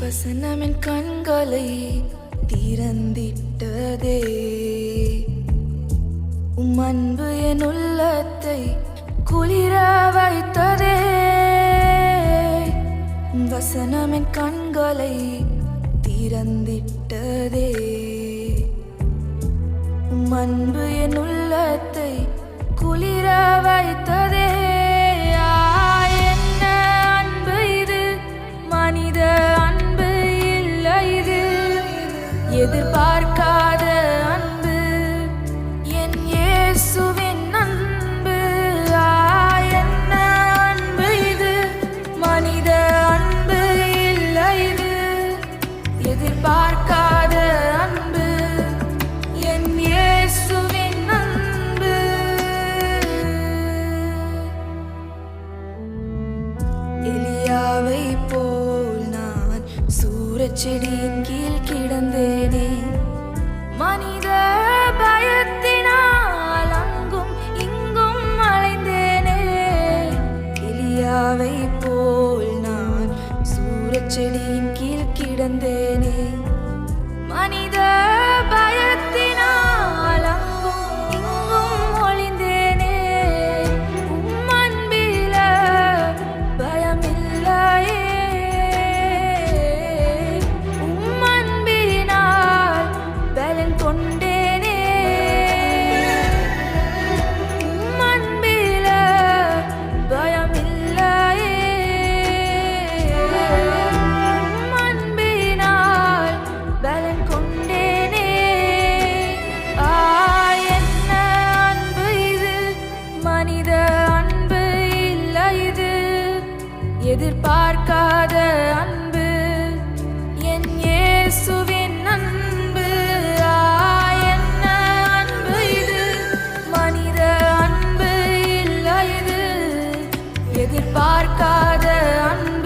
வசனமின் கண்களை திறந்திட்டதே. உம் அன்பு என் உள்ளத்தை குளிர வைத்ததே. வசனமின் கண்களை திறந்திட்டதே. உம் அன்பு என் உள்ளத்தை குளிர வைத்ததே. எதிர்பார்க்காத அன்பு. என் இயேசுவின் அன்பு. என்ன அன்பு இது? மனித அன்பு இல்லை இது. எதிர்பார்க்காத அன்பு. என் இயேசுவின் அன்பு. எலியாவை போல் நான் சூரச் செடியின் கீழ் செடியின் கீழ் கிடந்தேனே. மனித எதிர்பார்க்காத அன்பு. என் இயேசுவின் அன்பு. என்ன அன்பு இது? மனித அன்பு இல்லை இது. எதிர்பார்க்காத அன்பு.